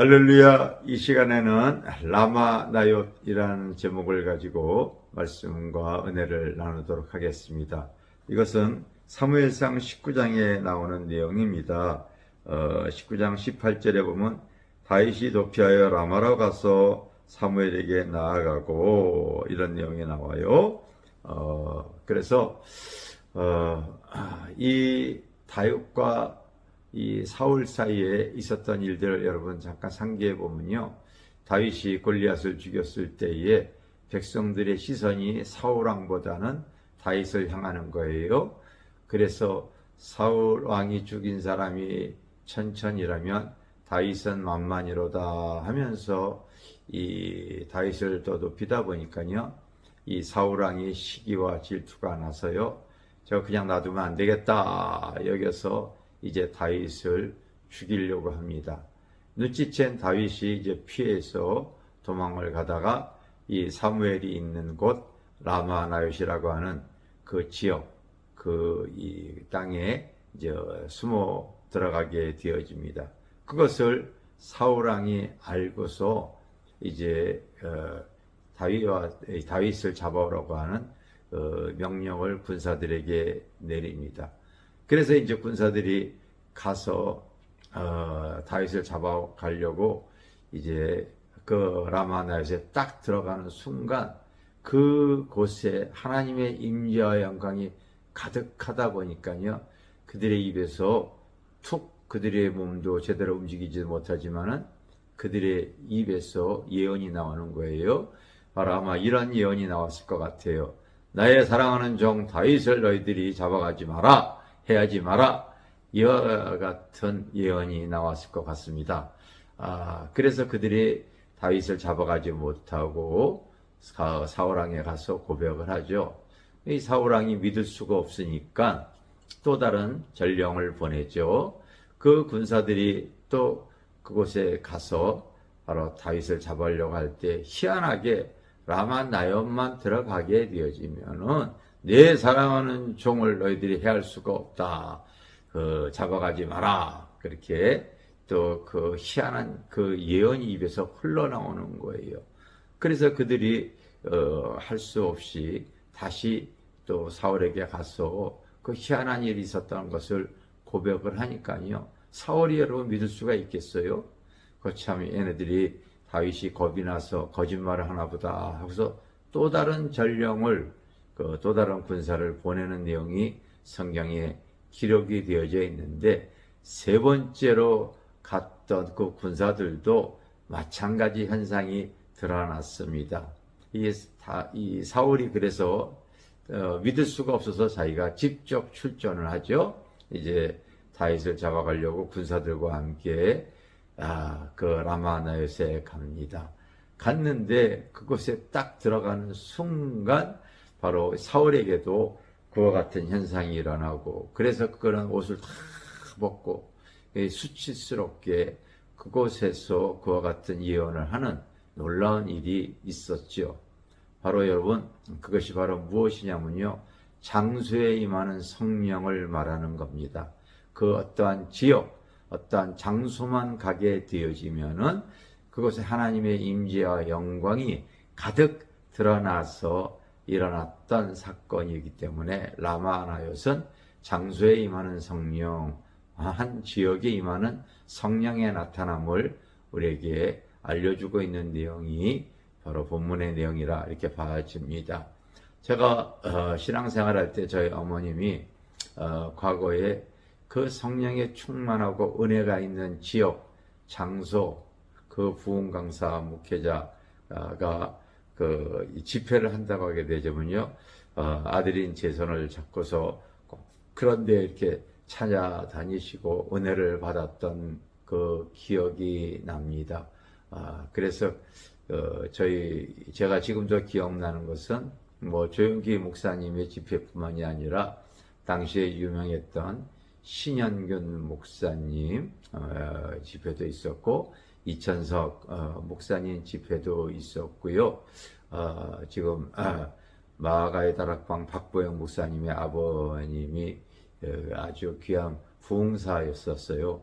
할렐루야 이 시간에는 라마나요이라는 제목을 가지고 말씀과 은혜를 나누도록 하겠습니다. 이것은 사무엘상 19장에 나오는 내용입니다. 어, 19장 18절에 보면 다윗이 도피하여 라마로 가서 사무엘에게 나아가고 이런 내용이 나와요. 어, 그래서 어, 이 다윗과 이 사울 사이에 있었던 일들을 여러분 잠깐 상기해 보면요. 다윗이 골리앗을 죽였을 때에 백성들의 시선이 사울 왕보다는 다윗을 향하는 거예요. 그래서 사울 왕이 죽인 사람이 천천이라면 다윗은 만만이로다 하면서 이 다윗을 더 높이다 보니까요. 이 사울 왕이 시기와 질투가 나서요. 저 그냥 놔두면 안 되겠다 여겨서 이제 다윗을 죽이려고 합니다. 눈치챈 다윗이 이제 피해서 도망을 가다가 이 사무엘이 있는 곳 라마 나요시라고 하는 그 지역 그 이 땅에 이제 숨어 들어가게 되어집니다. 그것을 사울 왕이 알고서 이제 어, 다윗과 다윗을 잡아오라고 하는 어, 명령을 군사들에게 내립니다. 그래서 이제 군사들이 가서 어, 다윗을 잡아가려고 이제 그 라마나에서 딱 들어가는 순간 그 곳에 하나님의 임재와 영광이 가득하다 보니까요 그들의 입에서 툭 그들의 몸도 제대로 움직이지 못하지만은 그들의 입에서 예언이 나오는 거예요. 바로 아마 이런 예언이 나왔을 것 같아요. 나의 사랑하는 종 다윗을 너희들이 잡아가지 마라. 해야지 마라. 이와 같은 예언이 나왔을 것 같습니다. 아, 그래서 그들이 다윗을 잡아가지 못하고 사울왕에 가서 고백을 하죠. 이 사울왕이 믿을 수가 없으니까 또 다른 전령을 보내죠. 그 군사들이 또 그곳에 가서 바로 다윗을 잡으려고 할 때 희한하게 라마 나연만 들어가게 되어지면은 내 사랑하는 종을 너희들이 해할 수가 없다. 그 잡아가지 마라. 그렇게 또 그 희한한 그 예언이 입에서 흘러나오는 거예요. 그래서 그들이 어, 할 수 없이 다시 또 사울에게 가서 그 희한한 일이 있었다는 것을 고백을 하니까요. 사울이 여러분 믿을 수가 있겠어요? 그참 얘네들이 다윗이 겁이 나서 거짓말을 하나 보다 하고서 또 다른 전령을 그 또 다른 군사를 보내는 내용이 성경에 기록이 되어져 있는데 세 번째로 갔던 그 군사들도 마찬가지 현상이 드러났습니다. 이 사울이 그래서 어, 믿을 수가 없어서 자기가 직접 출전을 하죠. 이제 다윗을 잡아가려고 군사들과 함께 아, 그 라마나요스에 갑니다. 갔는데 그곳에 딱 들어가는 순간 바로 사울에게도 그와 같은 현상이 일어나고 그래서 그런 옷을 다 벗고 수치스럽게 그곳에서 그와 같은 예언을 하는 놀라운 일이 있었죠. 바로 여러분 그것이 바로 무엇이냐면요. 장수에 임하는 성령을 말하는 겁니다. 그 어떠한 지역, 어떠한 장소만 가게 되어지면은 그곳에 하나님의 임재와 영광이 가득 드러나서 일어났던 사건이기 때문에 라마나요은 장소에 임하는 성령, 한 지역에 임하는 성령의 나타남을 우리에게 알려주고 있는 내용이 바로 본문의 내용이라 이렇게 봐집니다. 제가 어, 신앙생활할 때 저희 어머님이 어, 과거에 그 성령의 충만하고 은혜가 있는 지역, 장소, 그 부흥 강사 목회자가 그 집회를 한다고 하게 되자면요, 어, 아들인 제 손을 잡고서 그런데 이렇게 찾아다니시고 은혜를 받았던 그 기억이 납니다. 아, 그래서 어, 저희 제가 지금도 기억나는 것은 뭐 조영기 목사님의 집회뿐만이 아니라 당시에 유명했던 신현균 목사님 어, 집회도 있었고 이천석 어, 목사님 집회도 있었고요. 어, 지금 아, 마가의 다락방 박보영 목사님의 아버님이 어, 아주 귀한 부흥사였었어요.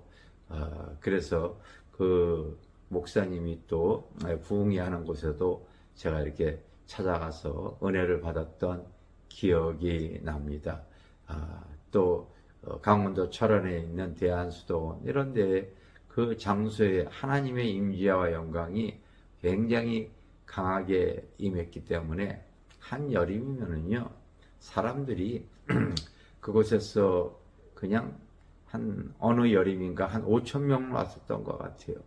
어, 그래서 그 목사님이 또 부흥회하는 곳에도 제가 이렇게 찾아가서 은혜를 받았던 기억이 납니다. 아, 또 어, 강원도 철원에 있는 대한수도원 이런 데 그 장소에 하나님의 임재와 영광이 굉장히 강하게 임했기 때문에 한 여름이면은요 사람들이 그곳에서 그냥 한 어느 여름인가 한 5천 명 왔었던 것 같아요.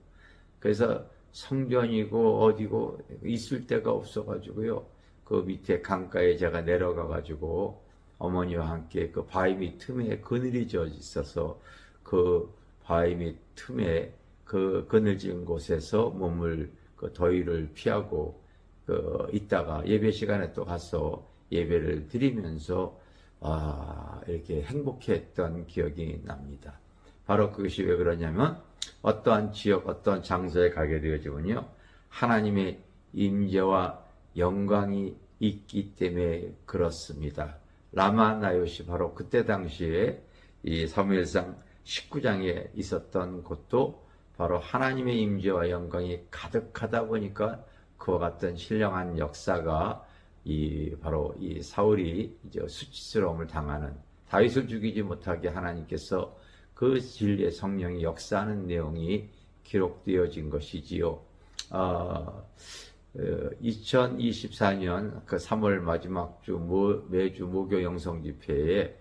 그래서 성전이고 어디고 있을 데가 없어가지고요. 그 밑에 강가에 제가 내려가가지고 어머니와 함께 그 바위 밑 틈에 그늘이 져 있어서 그 바위 밑 틈에 그 그늘진 곳에서 몸을 그 더위를 피하고 그 있다가 예배 시간에 또 가서 예배를 드리면서 아 이렇게 행복했던 기억이 납니다. 바로 그것이 왜 그러냐면 어떠한 지역 어떠한 장소에 가게 되어지면요 하나님의 임재와 영광이 있기 때문에 그렇습니다. 라마나요시 바로 그때 당시에 이 사무엘상 19장에 있었던 곳도 바로 하나님의 임재와 영광이 가득하다 보니까 그와 같은 신령한 역사가 이 바로 이 사울이 이제 수치스러움을 당하는 다윗을 죽이지 못하게 하나님께서 그 진리의 성령이 역사하는 내용이 기록되어진 것이지요. 어, 2024년 그 3월 마지막 주 모, 매주 목요 영성 집회에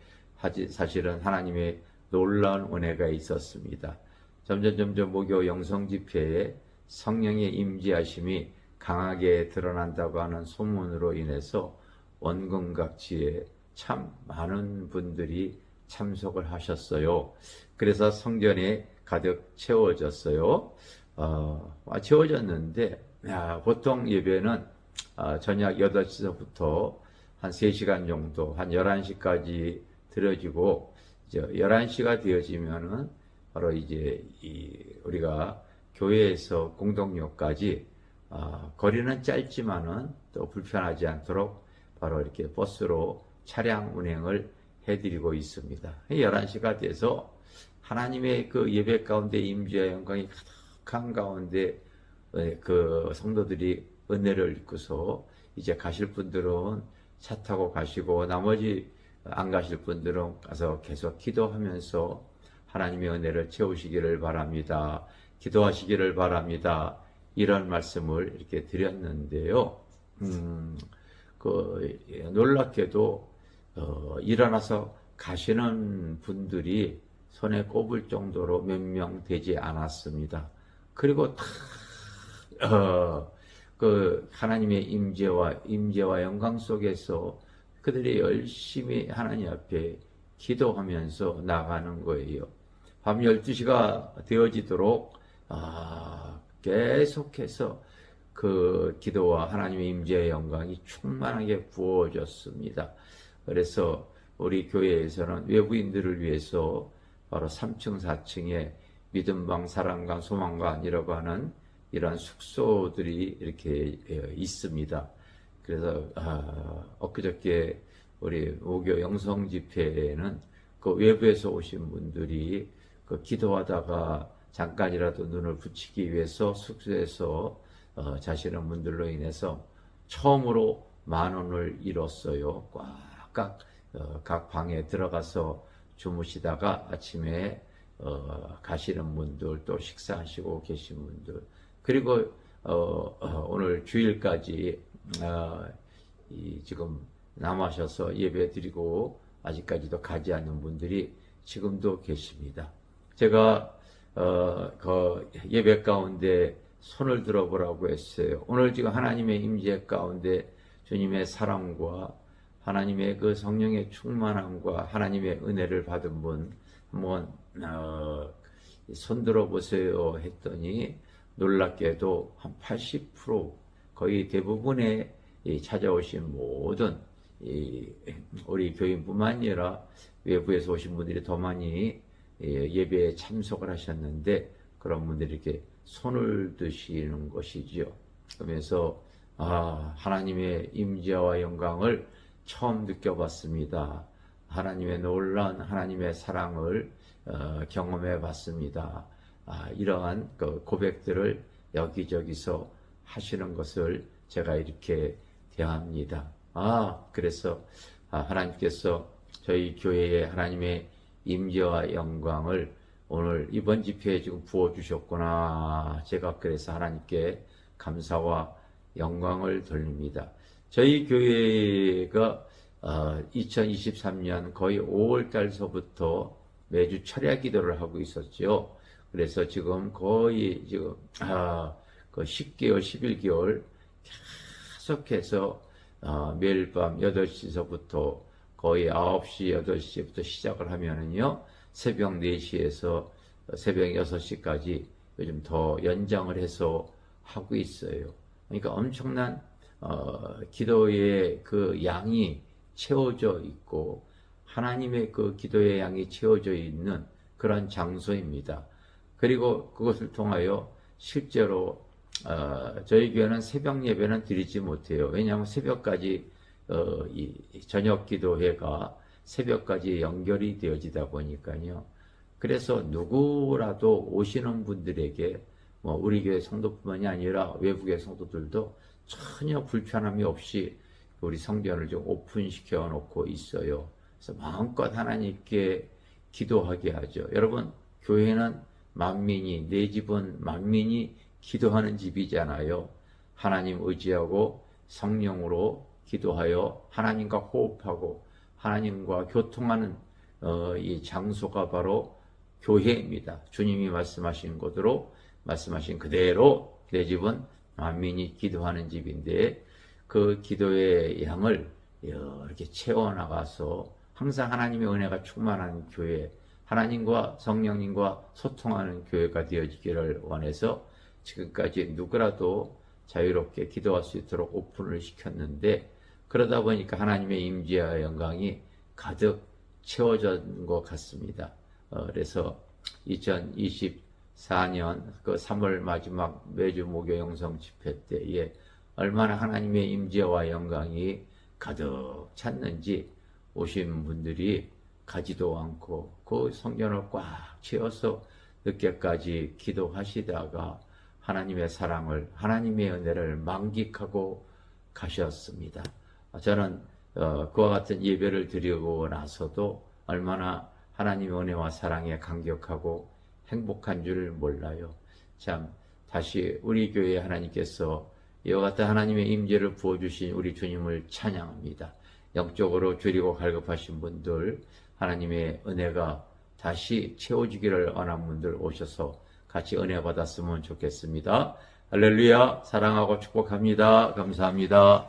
사실은 하나님의 놀라운 은혜가 있었습니다. 점점 점점 목요 영성 집회에 성령의 임재하심이 강하게 드러난다고 하는 소문으로 인해서 원근각지에 참 많은 분들이 참석을 하셨어요. 그래서 성전에 가득 채워졌어요. 어, 채워졌는데 야, 보통 예배는 어, 저녁 8시부터 한 3시간 정도, 한 11시까지 들어지고, 이제 11시가 되어지면은 바로 이제 이 우리가 교회에서 공동역까지 어, 거리는 짧지만은 또 불편하지 않도록 바로 이렇게 버스로 차량 운행을 해드리고 있습니다. 11시가 돼서 하나님의 그 예배 가운데 임재와 영광이 가득한 가운데 예, 그 성도들이 은혜를 입고서 이제 가실 분들은 차 타고 가시고 나머지 안 가실 분들은 가서 계속 기도하면서 하나님의 은혜를 채우시기를 바랍니다. 기도하시기를 바랍니다. 이런 말씀을 이렇게 드렸는데요. 음, 그 놀랍게도 어, 일어나서 가시는 분들이 손에 꼽을 정도로 몇 명 되지 않았습니다. 그리고 다 어, 그 하나님의 임재와 임재와 영광 속에서 그들이 열심히 하나님 앞에 기도하면서 나가는 거예요. 밤 12시가 되어지도록 아, 계속해서 그 기도와 하나님의 임재의 영광이 충만하게 부어졌습니다. 그래서 우리 교회에서는 외부인들을 위해서 바로 3층, 4층에 믿음방, 사랑관, 소망관이라고 하는 이러한 숙소들이 이렇게 예, 있습니다. 그래서 아, 엊그저께 우리 오교 영성 집회에는 그 외부에서 오신 분들이 그 기도하다가 잠깐이라도 눈을 붙이기 위해서 숙소에서 어, 자시는 분들로 인해서 처음으로 만 원을 잃었어요. 꽉꽉 어, 각 방에 들어가서 주무시다가 아침에 어, 가시는 분들 또 식사하시고 계신 분들 그리고 어, 어, 오늘 주일까지 어, 지금 남아셔서 예배 드리고 아직까지도 가지 않는 분들이 지금도 계십니다. 제가 어, 그 예배 가운데 손을 들어보라고 했어요. 오늘 지금 하나님의 임재 가운데 주님의 사랑과 하나님의 그 성령의 충만함과 하나님의 은혜를 받은 분 한번 어, 손 들어보세요 했더니 놀랍게도 한 80% 거의 대부분의 찾아오신 모든 우리 교인뿐만 아니라 외부에서 오신 분들이 더 많이 예배에 참석을 하셨는데 그런 분들이 이렇게 손을 드시는 것이지요. 그러면서 아, 하나님의 임재와 영광을 처음 느껴봤습니다. 하나님의 놀라운 하나님의 사랑을 어, 경험해 봤습니다. 아, 이러한 그 고백들을 여기저기서 하시는 것을 제가 이렇게 대합니다. 아, 그래서 아, 하나님께서 저희 교회에 하나님의 임재와 영광을 오늘 이번 집회에 지금 부어주셨구나. 제가 그래서 하나님께 감사와 영광을 돌립니다. 저희 교회가 2023년 거의 5월 달서부터 매주 철야 기도를 하고 있었죠. 그래서 지금 거의 지금 아, 그 10개월, 11개월 계속해서 어, 매일 밤 8시서부터 거의 9시, 8시부터 시작을 하면은요, 새벽 4시에서 새벽 6시까지 요즘 더 연장을 해서 하고 있어요. 그러니까 엄청난 어, 기도의 그 양이 채워져 있고 하나님의 그 기도의 양이 채워져 있는 그런 장소입니다. 그리고 그것을 통하여 실제로 어, 저희 교회는 새벽 예배는 드리지 못해요. 왜냐하면 새벽까지 어, 이 저녁 기도회가 새벽까지 연결이 되어지다 보니까요. 그래서 누구라도 오시는 분들에게 뭐 우리 교회 성도뿐만이 아니라 외국의 성도들도 전혀 불편함이 없이 우리 성전을 좀 오픈시켜 놓고 있어요. 그래서 마음껏 하나님께 기도하게 하죠. 여러분, 교회는 만민이, 내 집은 만민이 기도하는 집이잖아요. 하나님 의지하고 성령으로 기도하여 하나님과 호흡하고 하나님과 교통하는 어, 이 장소가 바로 교회입니다. 주님이 말씀하신 것으로 말씀하신 그대로 내 집은 만민이 기도하는 집인데 그 기도의 양을 이렇게 채워 나가서 항상 하나님의 은혜가 충만한 교회, 하나님과 성령님과 소통하는 교회가 되어지기를 원해서 지금까지 누구라도 자유롭게 기도할 수 있도록 오픈을 시켰는데 그러다 보니까 하나님의 임재와 영광이 가득 채워진 것 같습니다. 어, 그래서 2024년 그 3월 마지막 매주 목요 영성 집회 때에 얼마나 하나님의 임재와 영광이 가득 찼는지 오신 분들이 가지도 않고 그 성전을 꽉 채워서 늦게까지 기도하시다가 하나님의 사랑을 하나님의 은혜를 만끽하고 가셨습니다. 저는 어, 그와 같은 예배를 드리고 나서도 얼마나 하나님의 은혜와 사랑에 감격하고 행복한 줄 몰라요. 참 다시 우리 교회 하나님께서 이와 같은 하나님의 임재를 부어주신 우리 주님을 찬양합니다. 영적으로 줄이고 갈급하신 분들 하나님의 은혜가 다시 채워지기를 원한 분들 오셔서 같이 은혜 받았으면 좋겠습니다. 할렐루야 사랑하고 축복합니다. 감사합니다.